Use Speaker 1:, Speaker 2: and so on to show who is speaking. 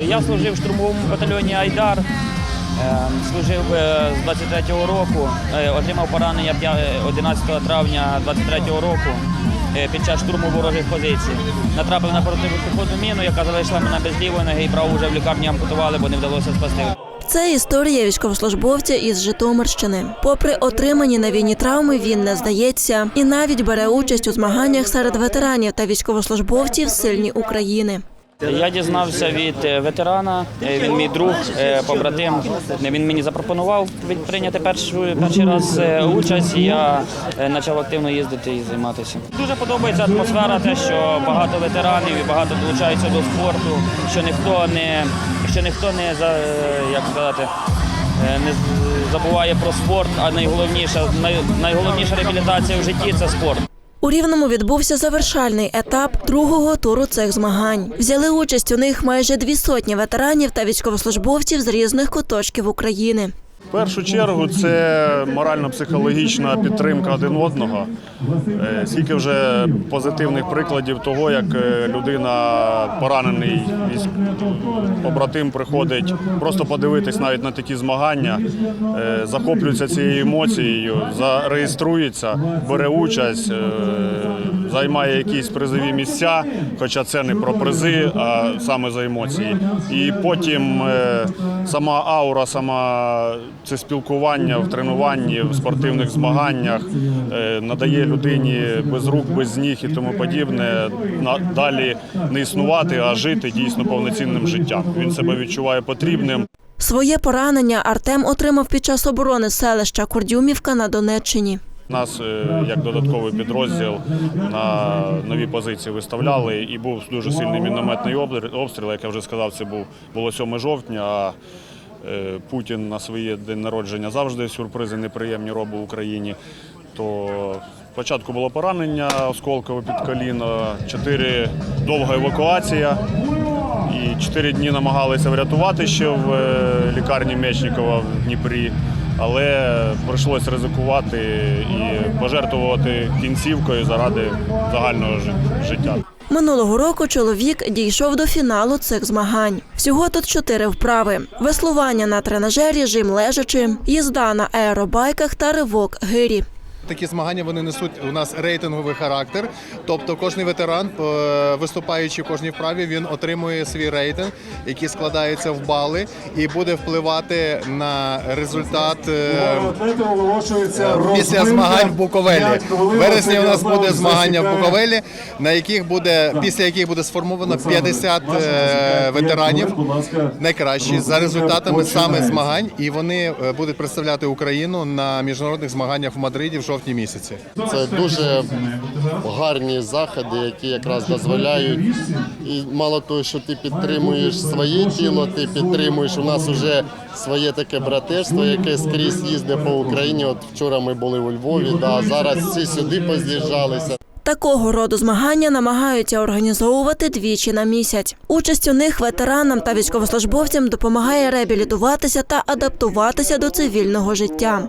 Speaker 1: Я служив в штурмовому батальйоні Айдар, е, служив е, з 23-го року, е, отримав поранення е, 11 травня 23-го року е, під час штурму ворожих позицій. Натрапив на протипіхотну міну, яка залишила мене без лівої ноги і праву вже в лікарні ампутували, бо не вдалося спасти.
Speaker 2: Це історія військовослужбовця із Житомирщини. Попри отримані на війні травми, він не здається і навіть бере участь у змаганнях серед ветеранів та військовослужбовців сильні України.
Speaker 1: Я дізнався від е, ветерана, е, він мій друг, е, побратим. Він мені запропонував прийняти першу, перший раз участь, і я почав активно їздити і займатися. Дуже подобається атмосфера, те, що багато ветеранів і багато долучаються до спорту, що ніхто не, що ніхто не як сказати, не забуває про спорт, а найголовніша, най, найголовніша реабілітація в житті це спорт.
Speaker 2: У Рівному відбувся завершальний етап другого туру цих змагань. Взяли участь у них майже дві сотні ветеранів та військовослужбовців з різних куточків України.
Speaker 3: В першу чергу це морально-психологічна підтримка один одного. Е, Скільки вже позитивних прикладів того, як е, людина, поранений побратим приходить просто подивитись навіть на такі змагання, е, захоплюється цією емоцією, зареєструється, бере участь, займає якісь призові місця, хоча це не про призи, а саме за емоції. І потім е, сама аура, сама це спілкування в тренуванні, в спортивних змаганнях е, надає людині без рук, без ніг і тому подібне далі не існувати, а жити дійсно повноцінним життям. Він себе відчуває потрібним.
Speaker 2: Своє поранення Артем отримав під час оборони селища Курдюмівка на Донеччині.
Speaker 3: Нас е, як додатковий підрозділ на нові позиції виставляли, і був дуже сильний мінометний обстріл, як я вже сказав, це був було 7 жовтня. А е, Путін на своє день народження завжди сюрпризи неприємні робив Україні. То спочатку було поранення осколкове під коліно, чотири довга евакуація. І чотири дні намагалися врятувати ще в е, лікарні Мечникова в Дніпрі, але прийшлося ризикувати і пожертвувати кінцівкою заради загального життя.
Speaker 2: Минулого року чоловік дійшов до фіналу цих змагань. Всього тут чотири вправи: веслування на тренажері, жим лежачи, їзда на аеробайках та ривок гирі.
Speaker 4: Такі змагання вони несуть у нас рейтинговий характер. Тобто, кожний ветеран, е, виступаючи в кожній вправі, він отримує свій рейтинг, який складається в бали, і буде впливати на результат е, після змагань в Буковелі. Вересні у нас буде змагання в Буковелі, на яких буде після яких буде сформовано 50 е, ветеранів найкращі за результатами саме змагань, і вони е, будуть представляти Україну на міжнародних змаганнях в Мадриді в жовтні місяці.
Speaker 5: Це дуже гарні заходи, які якраз дозволяють. І мало того, що ти підтримуєш своє тіло, ти підтримуєш. У нас вже своє таке братерство, яке скрізь їздить по Україні. От вчора ми були у Львові, да, зараз всі сюди поз'їжджалися.
Speaker 2: Такого роду змагання намагаються організовувати двічі на місяць. Участь у них ветеранам та військовослужбовцям допомагає реабілітуватися та адаптуватися до цивільного життя.